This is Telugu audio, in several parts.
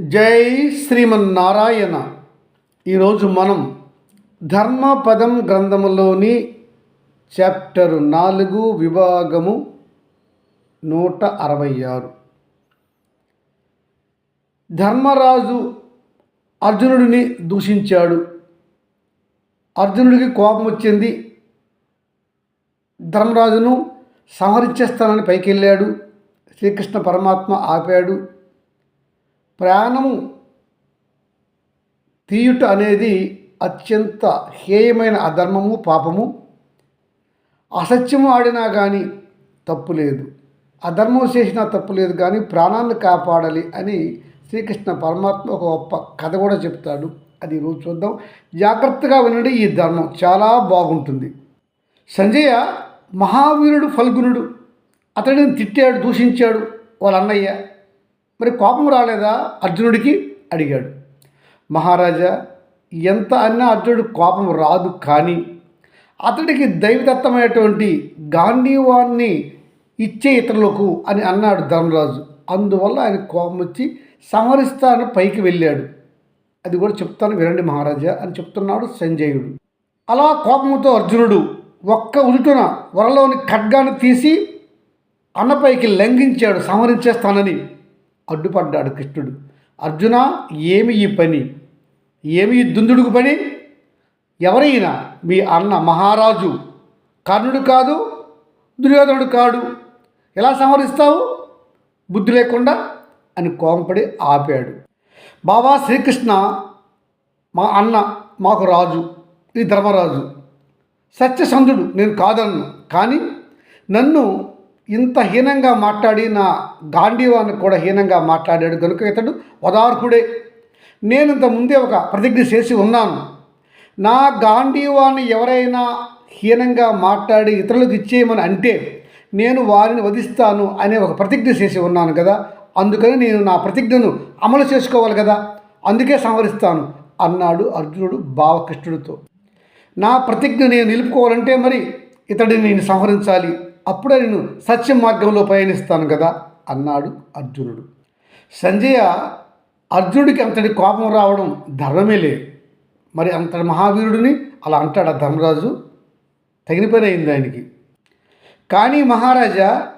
జై శ్రీమన్నారాయణ. ఈరోజు మనం ధర్మపదం గ్రంథములోని చాప్టర్ నాలుగు విభాగము నూట అరవై ఆరు. ధర్మరాజు అర్జునుడిని దూషించాడు. అర్జునుడికి కోపం వచ్చింది. ధర్మరాజును సంహరించేస్తానని పైకి వెళ్ళాడు శ్రీకృష్ణ పరమాత్మ ఆపాడు. ప్రాణము తీయుట అనేది అత్యంత హేయమైన అధర్మము పాపము. అసత్యము ఆడినా కానీ తప్పు లేదు. అధర్మం చేసినా తప్పు లేదు కానీ ప్రాణాన్ని కాపాడాలి అని శ్రీకృష్ణ పరమాత్మ ఒక గొప్ప కథ కూడా చెప్తాడు. అది ఈరోజు చూద్దాం. జాగ్రత్తగా వినండి ఈ ధర్మం చాలా బాగుంటుంది. సంజయ మహావీరుడు ఫల్గునుడు అతడిని తిట్టాడు దూషించాడు వాళ్ళ అన్నయ్య. మరి కోపం రాలేదా అర్జునుడికి? అడిగాడు. మహారాజా ఎంత అన్నా అర్జునుడు కోపం రాదు కానీ అతడికి దైవదత్తమైనటువంటి గాంధీవాన్ని ఇచ్చే ఇతరులకు అని అన్నాడు ధర్మరాజు. అందువల్ల ఆయన కోపం వచ్చి సంహరిస్తాను పైకి వెళ్ళాడు. అది కూడా చెప్తాను వినండి మహారాజా అని చెప్తున్నాడు సంజయుడు. అలా కోపంతో అర్జునుడు ఒక్క ఉదుటున వరలోని ఖడ్గాన్ని తీసి అన్నపైకి లంఘించాడు సంహరించేస్తానని. అడ్డుపడ్డాడు కృష్ణుడు. అర్జున ఏమి ఈ పని? ఏమి ఈ దుందుడుకు పని? ఎవరైనా మీ అన్న మహారాజు కర్ణుడు కాదు దుర్యోధనుడు కాడు. ఎలా సంహరిస్తావు? బుద్ధి లేకుండా అని కోంపడి ఆపాడు. బాబా శ్రీకృష్ణ మా అన్న మాకు రాజు ఈ ధర్మరాజు. సత్యసంధుడు నేను కాదన్ను కానీ నన్ను ఇంత హీనంగా మాట్లాడి నా గాంధీవాన్ని కూడా హీనంగా మాట్లాడాడు కనుక ఇతడు వదార్హుడే. నేను ఇంత ముందే ఒక ప్రతిజ్ఞ చేసి ఉన్నాను. నా గాంధీవాన్ని ఎవరైనా హీనంగా మాట్లాడి ఇతరులకు ఇచ్చేయమని అంటే నేను వారిని వధిస్తాను అనే ఒక ప్రతిజ్ఞ చేసి ఉన్నాను కదా. అందుకని నేను నా ప్రతిజ్ఞను అమలు చేసుకోవాలి కదా. అందుకే సంవరిస్తాను అన్నాడు అర్జునుడు భావకృష్ణుడితో. నా ప్రతిజ్ఞ నేను నిలుపుకోవాలంటే మరి ఇతడిని నేను సంహరించాలి. అప్పుడే నేను సత్య మార్గంలో పయనిస్తాను కదా అన్నాడు అర్జునుడు. సంజయ అర్జునుడికి అంతటి కోపం రావడం ధర్మమే లే. మరి అంతటి మహావీరుడిని అలా అంటాడు ఆ ధర్మరాజు? తగిన పని అయింది ఆయనకి. కానీ మహారాజా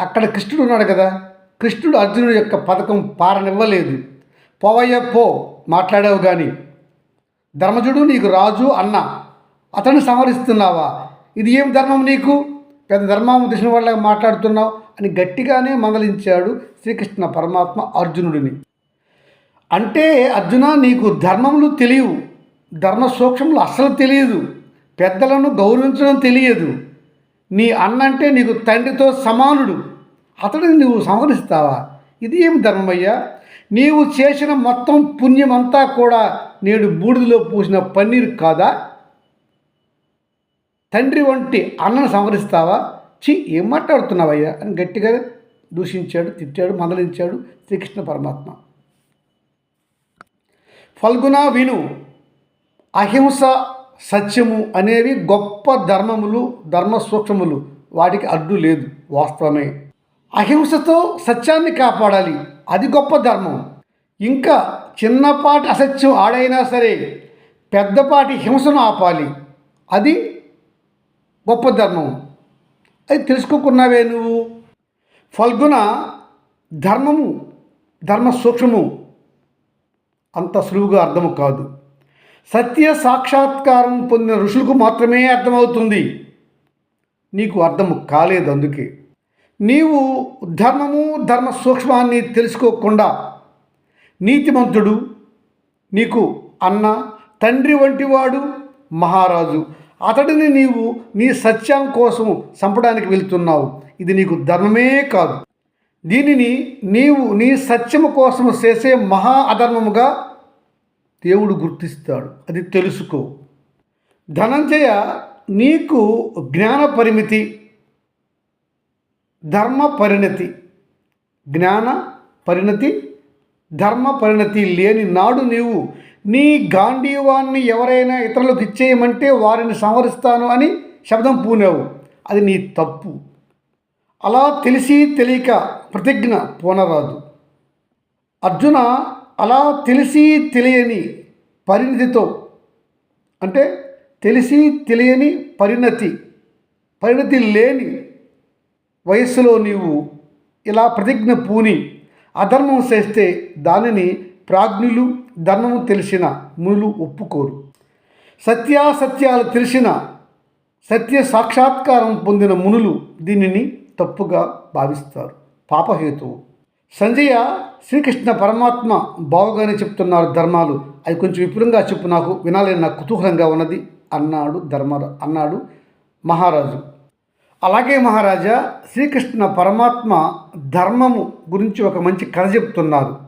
అక్కడ కృష్ణుడు ఉన్నాడు కదా కృష్ణుడు అర్జునుడి యొక్క పథకం పారనివ్వలేదు. పోవయ్య పో మాట్లాడావు కానీ ధర్మజుడు నీకు రాజు అన్న అతను సంహరిస్తున్నావా? ఇది ఏం ధర్మం నీకు? పెద్ద ధర్మం తెలిసిన వాళ్ళ మాట్లాడుతున్నావు అని గట్టిగానే మందలించాడు శ్రీకృష్ణ పరమాత్మ అర్జునుడిని. అంటే అర్జున నీకు ధర్మములు తెలియవు. ధర్మ సూక్ష్మములు అస్సలు తెలియదు. పెద్దలను గౌరవించడం తెలియదు. నీ అన్నంటే నీకు తండ్రితో సమానుడు. అతడిని నువ్వు సంహరిస్తావా? ఇది ఏమి ధర్మమయ్యా? నీవు చేసిన మొత్తం పుణ్యమంతా కూడా నేడు బూడిదలో పూసిన పన్నీరు కాదా? తండ్రి వంటి అన్నను సంహరిస్తావా? చి ఏం మాట్లాడుతున్నావయ్యా? అని గట్టిగా దూషించాడు తిట్టాడు మందలించాడు శ్రీకృష్ణ పరమాత్మ. ఫల్గుణ విను అహింస సత్యము అనేవి గొప్ప ధర్మములు ధర్మ సూక్ష్మములు. వాటికి అడ్డు లేదు వాస్తవమే. అహింసతో సత్యాన్ని కాపాడాలి అది గొప్ప ధర్మం. ఇంకా చిన్నపాటి అసత్యం ఆడైనా సరే పెద్దపాటి హింసను ఆపాలి. అది గొప్ప ధర్మం. అది తెలుసుకోకున్నావే నువ్వు? ఫల్గుణ ధర్మము ధర్మ సూక్ష్మము అంత సులువుగా అర్థము కాదు. సత్య సాక్షాత్కారం పొందిన ఋషులకు మాత్రమే అర్థమవుతుంది. నీకు అర్థము కాలేదు అందుకే. నీవు ధర్మము ధర్మ సూక్ష్మాన్ని తెలుసుకోకుండా నీతిమంతుడు నీకు అన్న తండ్రి వంటివాడు మహారాజు. అతడిని నీవు నీ సత్యం కోసం చంపడానికి వెళ్తున్నావు. ఇది నీకు ధర్మమే కాదు. దీనిని నీవు నీ సత్యము కోసం చేసే మహా అధర్మముగా దేవుడు గుర్తిస్తాడు. అది తెలుసుకో. ధనంజయ నీకు జ్ఞాన పరిమితి ధర్మ పరిణతి. జ్ఞాన పరిణతి ధర్మ పరిణతి లేని నాడు నీవు నీ గాంధీవాన్ని ఎవరైనా ఇతరులకు ఇచ్చేయమంటే వారిని సంహరిస్తాను అని శబ్దం పూనావు. అది నీ తప్పు. అలా తెలిసి తెలియక ప్రతిజ్ఞ పూనరాదు. అర్జున అలా తెలిసి తెలియని పరిణతితో అంటే తెలిసి తెలియని పరిణతి పరిణతి లేని వయస్సులో నీవు ఇలా ప్రతిజ్ఞ పూని అధర్మం చేస్తే దానిని ప్రాజ్ఞులు ధర్మము తెలిసిన మునులు ఒప్పుకోరు. సత్యాసత్యాలు తెలిసిన సత్య సాక్షాత్కారం పొందిన మునులు దీనిని తప్పుగా భావిస్తారు. పాపహేతువు. సంజయ శ్రీకృష్ణ పరమాత్మ బావుగానే చెప్తున్నారు ధర్మాలు. అవి కొంచెం విపులంగా చెప్పు నాకు వినాలని నాకు కుతూహలంగా ఉన్నది అన్నాడు ధర్మ అన్నాడు మహారాజు. అలాగే మహారాజా శ్రీకృష్ణ పరమాత్మ ధర్మము గురించి ఒక మంచి కథ చెప్తున్నారు.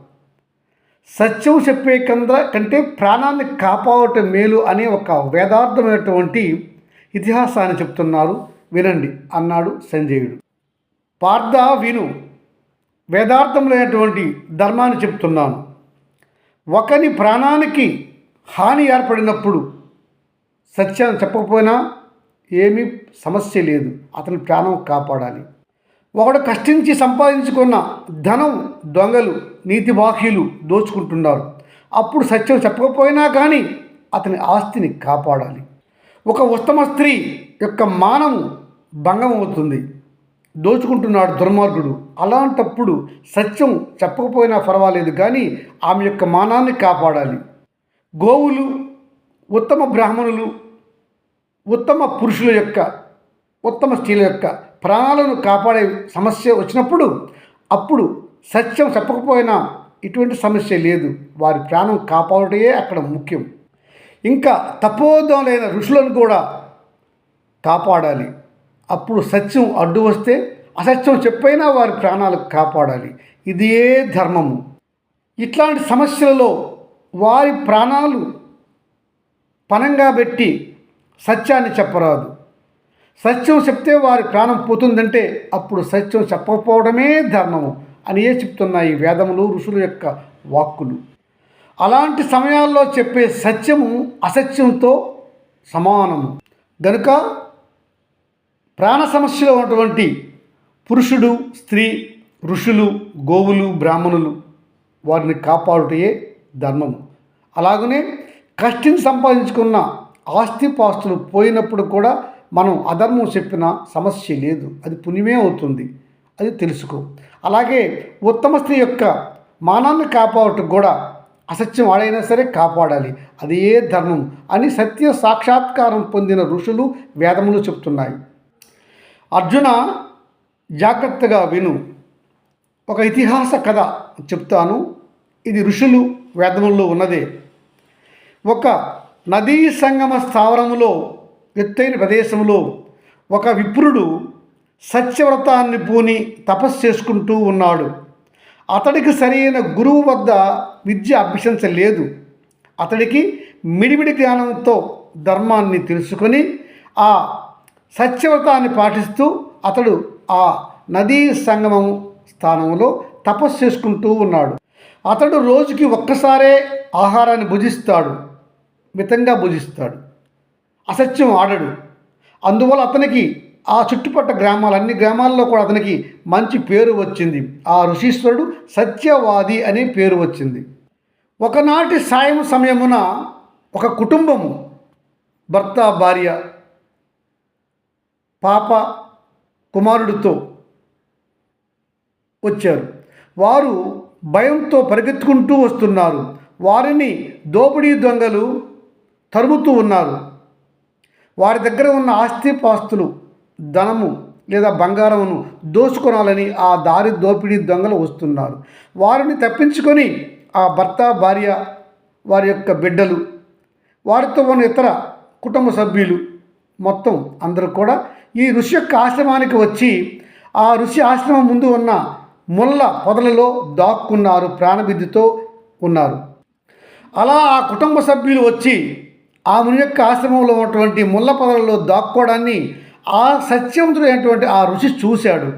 సత్యం చెప్పే కంద కంటే ప్రాణాన్ని కాపాడటం మేలు అనే ఒక వేదార్థమైనటువంటి ఇతిహాసాన్ని చెప్తున్నారు. వినండి అన్నాడు సంజయుడు. పార్థ విను వేదార్థములైనటువంటి ధర్మాన్ని చెప్తున్నాను. ఒకని ప్రాణానికి హాని ఏర్పడినప్పుడు సత్యాన్ని చెప్పకపోయినా ఏమీ సమస్య లేదు. అతని ప్రాణం కాపాడాలి. ఒకడు కష్టించి సంపాదించుకున్న ధనం దొంగలు నీతి బాహ్యులు దోచుకుంటున్నారు. అప్పుడు సత్యం చెప్పకపోయినా కానీ అతని ఆస్తిని కాపాడాలి. ఒక ఉత్తమ స్త్రీ యొక్క మానము భంగం అవుతుంది దోచుకుంటున్నాడు దుర్మార్గుడు. అలాంటప్పుడు సత్యం చెప్పకపోయినా పర్వాలేదు కానీ ఆమె యొక్క మానాన్ని కాపాడాలి. గోవులు ఉత్తమ బ్రాహ్మణులు ఉత్తమ పురుషుల యొక్క ఉత్తమ స్త్రీల యొక్క ప్రాణాలను కాపాడే సమస్య వచ్చినప్పుడు అప్పుడు సత్యం చెప్పకపోయినా ఇటువంటి సమస్య లేదు. వారి ప్రాణం కాపాడటమే అక్కడ ముఖ్యం. ఇంకా తపోదములైన ఋషులను కూడా కాపాడాలి. అప్పుడు సత్యం అడ్డు వస్తే అసత్యం చెప్పైనా వారి ప్రాణాలు కాపాడాలి. ఇదే ధర్మము. ఇట్లాంటి సమస్యలలో వారి ప్రాణాలు పనంగా పెట్టి సత్యాన్ని చెప్పరాదు. సత్యం చెప్తే వారి ప్రాణం పోతుందంటే అప్పుడు సత్యం చెప్పకపోవడమే ధర్మము. అనియే చెప్తున్నాయి వేదములు ఋషుల యొక్క వాక్కులు. అలాంటి సమయాల్లో చెప్పే సత్యము అసత్యంతో సమానము. గనుక ప్రాణ సమస్యలో ఉన్నటువంటి పురుషుడు స్త్రీ ఋషులు గోవులు బ్రాహ్మణులు వారిని కాపాడుటయే ధర్మము. అలాగనే కష్టిని సంపాదించుకున్న ఆస్తిపాస్తులు పోయినప్పుడు కూడా మనం అధర్మం చెప్పిన సమస్య లేదు. అది పుణ్యమే అవుతుంది. అది తెలుసుకో. అలాగే ఉత్తమ స్త్రీ యొక్క మానాన్ని కాపాడటం కూడా అసత్యం వాడైనా సరే కాపాడాలి. అది ఏ ధర్మం అని సత్య సాక్షాత్కారం పొందిన ఋషులు వేదములు చెప్తున్నాయి. అర్జున జాగ్రత్తగా విను. ఒక ఇతిహాస కథ చెప్తాను. ఇది ఋషులు వేదముల్లో ఉన్నదే. ఒక నదీ సంగమ స్థావరములో ఎత్తైన ప్రదేశంలో ఒక విప్రుడు సత్యవ్రతాన్ని పూని తపస్సు చేసుకుంటూ ఉన్నాడు. అతడికి సరైన గురువు వద్ద విద్య అభ్యసించలేదు. అతడికి మిడిమిడి జ్ఞానంతో ధర్మాన్ని తెలుసుకొని ఆ సత్యవ్రతాన్ని పాటిస్తూ అతడు ఆ నదీ సంగమం స్థానంలో తపస్సు చేసుకుంటూ ఉన్నాడు. అతడు రోజుకి ఒక్కసారే ఆహారాన్ని భుజిస్తాడు. మితంగా భుజిస్తాడు. అసత్యం ఆడడు. అందువల్ల అతనికి ఆ చుట్టుపక్కల గ్రామాలు అన్ని గ్రామాల్లో కూడా అతనికి మంచి పేరు వచ్చింది. ఆ ఋషీశ్వరుడు సత్యవాది అనే పేరు వచ్చింది. ఒకనాటి సాయం సమయమున ఒక కుటుంబము భర్త భార్య పాప కుమారుడితో వచ్చారు. వారు భయంతో పరిగెత్తుకుంటూ వస్తున్నారు. వారిని దోపిడీ దొంగలు తరుముతూ ఉన్నారు. వారి దగ్గర ఉన్న ఆస్తిపాస్తులు ధనము లేదా బంగారమును దోచుకొనాలని ఆ దారి దోపిడీ దొంగలు వస్తున్నారు. వారిని తప్పించుకొని ఆ భర్త భార్య వారి యొక్క బిడ్డలు వారితో ఉన్న ఇతర కుటుంబ సభ్యులు మొత్తం అందరూ కూడా ఈ ఋషి యొక్క ఆశ్రమానికి వచ్చి ఆ ఋషి ఆశ్రమం ముందు ఉన్న ముళ్ళ పొదలలో దాక్కున్నారు ప్రాణబిద్ధితో ఉన్నారు. అలా ఆ కుటుంబ సభ్యులు వచ్చి ఆ ముని యొక్క ఆశ్రమంలో ఉన్నటువంటి ముళ్ళ పొదలలో దాక్కోవడాన్ని ఆ సత్యవంతుడైనటువంటి ఆ ఋషి చూశాడు.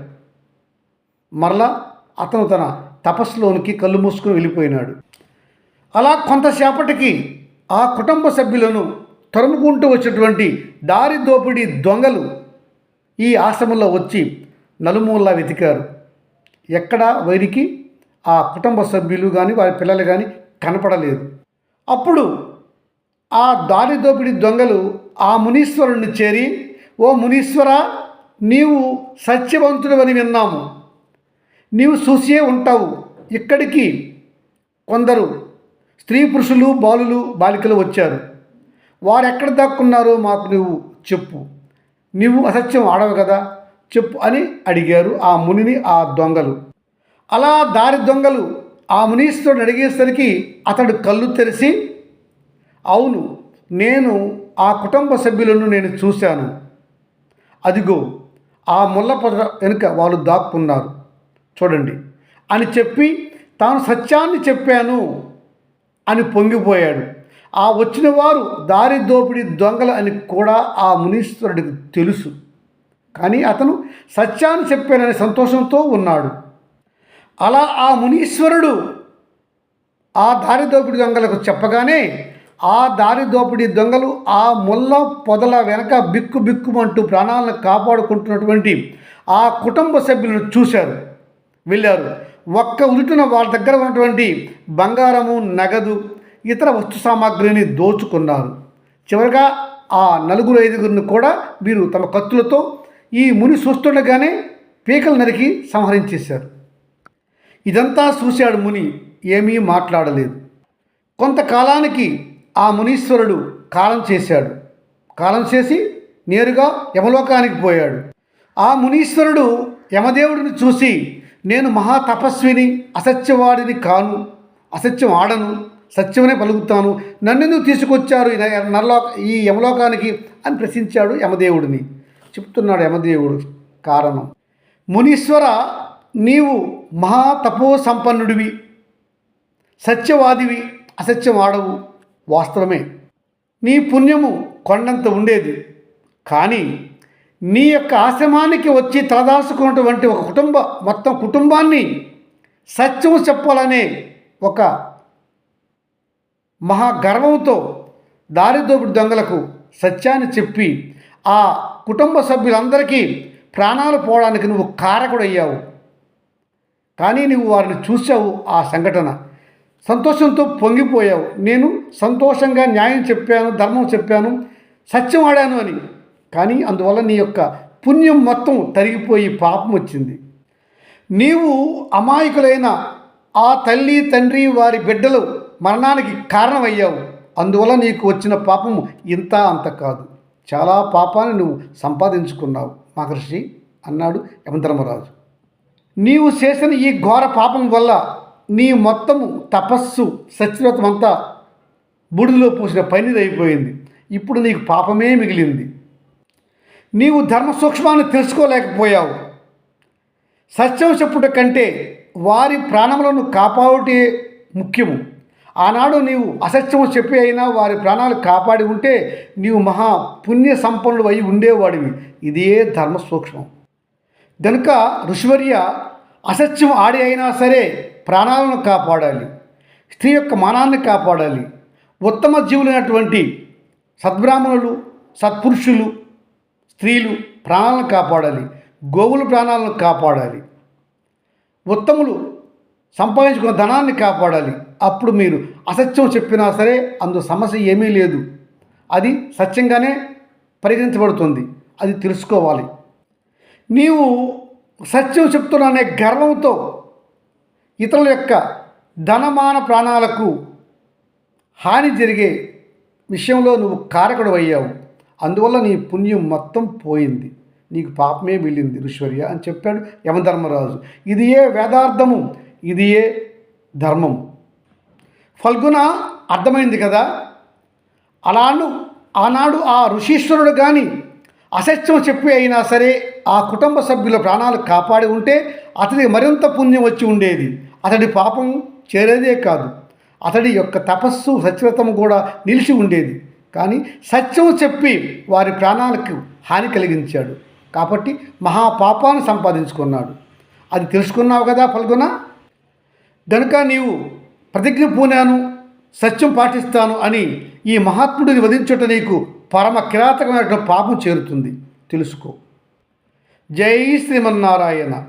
మరలా అతను తన తపస్సులోనికి కళ్ళు మూసుకుని వెళ్ళిపోయినాడు. అలా కొంతసేపటికి ఆ కుటుంబ సభ్యులను తరుముకుంటూ వచ్చినటువంటి దారి దోపిడీ దొంగలు ఈ ఆశ్రమంలో వచ్చి నలుమూలలా వెతికారు. ఎక్కడ వైరికి ఆ కుటుంబ సభ్యులు కానీ వారి పిల్లలు కానీ కనపడలేదు. అప్పుడు ఆ దారి దోపిడి దొంగలు ఆ మునీశ్వరుణ్ణి చేరి ఓ మునీశ్వర నీవు సత్యవంతుడవని విన్నాము. నీవు చూసే ఉంటావు. ఇక్కడికి కొందరు స్త్రీ పురుషులు బాలులు బాలికలు వచ్చారు. వారు ఎక్కడ దాక్కున్నారో మాకు నువ్వు చెప్పు. నువ్వు అసత్యం ఆడవు కదా? చెప్పు అని అడిగారు ఆ మునిని ఆ దొంగలు. అలా దారి దొంగలు ఆ మునీశ్వరుని అడిగేసరికి అతడు కళ్ళు తెరిచి అవును నేను ఆ కుటుంబ సభ్యులను నేను చూశాను. అదిగో ఆ ముళ్ళ పొద వెనుక వాళ్ళు దాక్కున్నారు. చూడండి. అని చెప్పి తాను సత్యాన్ని చెప్పాను అని పొంగిపోయాడు. ఆ వచ్చిన వారు దారి దోపిడీ దొంగలు అని కూడా ఆ మునీశ్వరుడికి తెలుసు. కానీ అతను సత్యాన్ని చెప్పాననే సంతోషంతో ఉన్నాడు. అలా ఆ మునీశ్వరుడు ఆ దారి దోపిడీ దొంగలకు చెప్పగానే ఆ దారి దోపిడీ దొంగలు ఆ ముళ్ళ పొదల వెనక బిక్కు బిక్కుమంటూ ప్రాణాలను కాపాడుకుంటున్నటువంటి ఆ కుటుంబ సభ్యులను చూశారు. వెళ్ళారు. ఒక్క ఉదుటిన వాళ్ళ దగ్గర ఉన్నటువంటి బంగారము నగదు ఇతర వస్తు సామాగ్రిని దోచుకున్నారు. చివరిగా ఆ నలుగురు ఐదుగురిని కూడా వీరు తమ కత్తులతో ఈ ముని చూస్తుండగానే పీకలు నరికి సంహరించేశారు. ఇదంతా చూశాడు ముని ఏమీ మాట్లాడలేదు. కొంతకాలానికి ఆ మునీశ్వరుడు కాలం చేశాడు. కాలం చేసి నేరుగా యమలోకానికి పోయాడు. ఆ మునీశ్వరుడు యమదేవుడిని చూసి నేను మహా తపస్విని అసత్యవాడిని కాను అసత్యం ఆడను సత్యమనే పలుకుతాను. నన్నెందుకు తీసుకొచ్చారు ఈ నరలోక ఈ యమలోకానికి? అని ప్రశ్నించాడు యమదేవుడిని. చెప్తున్నాడు యమదేవుడు కారణం. మునీశ్వర నీవు మహా తపో సంపన్నుడివి సత్యవాదివి అసత్యం ఆడవు. వాస్తవమే. నీ పుణ్యము కొండంత ఉండేది. కానీ నీ యొక్క ఆశ్రమానికి వచ్చి తలదాచుకున్నటువంటి ఒక కుటుంబ మొత్తం కుటుంబాన్ని సత్యం చెప్పాలనే ఒక మహా గర్వంతో దారిదోపిడి దొంగలకు సత్యాన్ని చెప్పి ఆ కుటుంబ సభ్యులందరికీ ప్రాణాలు పోవడానికి నువ్వు కారకుడయ్యావు. కానీ నువ్వు వారిని చూసావు ఆ సంఘటన. సంతోషంతో పొంగిపోయావు. నేను సంతోషంగా న్యాయం చెప్పాను ధర్మం చెప్పాను సత్యం ఆడాను అని. కానీ అందువల్ల నీ యొక్క పుణ్యం మొత్తం తరిగిపోయి పాపం వచ్చింది. నీవు అమాయకులైన ఆ తల్లి తండ్రి వారి బిడ్డలు మరణానికి కారణమయ్యావు. అందువల్ల నీకు వచ్చిన పాపం ఇంత అంత కాదు. చాలా పాపాన్ని నువ్వు సంపాదించుకున్నావు. మహర్షి అన్నాడు యమధర్మరాజు. నీవు చేసిన ఈ ఘోర పాపం వల్ల నీ మొత్తము తపస్సు సత్యవ్రతం అంతా బుడిలో పూసిన పనిదైపోయింది ఇప్పుడు నీకు పాపమే మిగిలింది. నీవు ధర్మ సూక్ష్మాన్ని తెలుసుకోలేకపోయావు. సత్యం చెప్పుట కంటే వారి ప్రాణములను కాపాడుటే ముఖ్యము. ఆనాడు నీవు అసత్యము చెప్పి అయినా వారి ప్రాణాలు కాపాడి ఉంటే నీవు మహా పుణ్య సంపన్నుడు అయి ఉండేవాడివి. ఇదే ధర్మ సూక్ష్మం. గనుక ఋషివర్య అసత్యం ఆడి అయినా సరే ప్రాణాలను కాపాడాలి. స్త్రీ యొక్క మానాన్ని కాపాడాలి. ఉత్తమ జీవులైనటువంటి సద్బ్రాహ్మణులు సత్పురుషులు స్త్రీలు ప్రాణాలను కాపాడాలి. గోవుల ప్రాణాలను కాపాడాలి. ఉత్తములు సంపాదించుకున్న ధనాన్ని కాపాడాలి. అప్పుడు మీరు అసత్యం చెప్పినా సరే అందు సమస్య ఏమీ లేదు. అది సత్యంగానే పరిగణించబడుతుంది. అది తెలుసుకోవాలి. నీవు సత్యం చెప్తున్నానే గర్వంతో ఇతరుల యొక్క ధనమాన ప్రాణాలకు హాని జరిగే విషయంలో నువ్వు కారకుడు అయ్యావు. అందువల్ల నీ పుణ్యం మొత్తం పోయింది. నీకు పాపమే వెళ్ళింది ఋశ్వర్య అని చెప్పాడు యమధర్మరాజు. ఇది ఏ వేదార్థము? ఇది ఏ ధర్మం? ఫల్గుణ అర్థమైంది కదా? అలాను ఆనాడు ఆ ఋషీశ్వరుడు కానీ అసత్యం చెప్పి అయినా సరే ఆ కుటుంబ సభ్యుల ప్రాణాలు కాపాడి ఉంటే అతనికి మరింత పుణ్యం వచ్చి ఉండేది. అతడి పాపం చేరేదే కాదు. అతడి యొక్క తపస్సు సత్యవ్రతము కూడా నిలిచి ఉండేది. కానీ సత్యం చెప్పి వారి ప్రాణాలకు హాని కలిగించాడు. కాబట్టి మహాపాపాన్ని సంపాదించుకున్నాడు. అది తెలుసుకున్నావు కదా ఫల్గుణ? గనుక నీవు ప్రతిజ్ఞ పూనాను సత్యం పాటిస్తాను అని ఈ మహాత్ముడిని వధించుట నీకు పరమ కిరాతకమైన పాపం చేరుతుంది. తెలుసుకో. జై శ్రీమన్నారాయణ.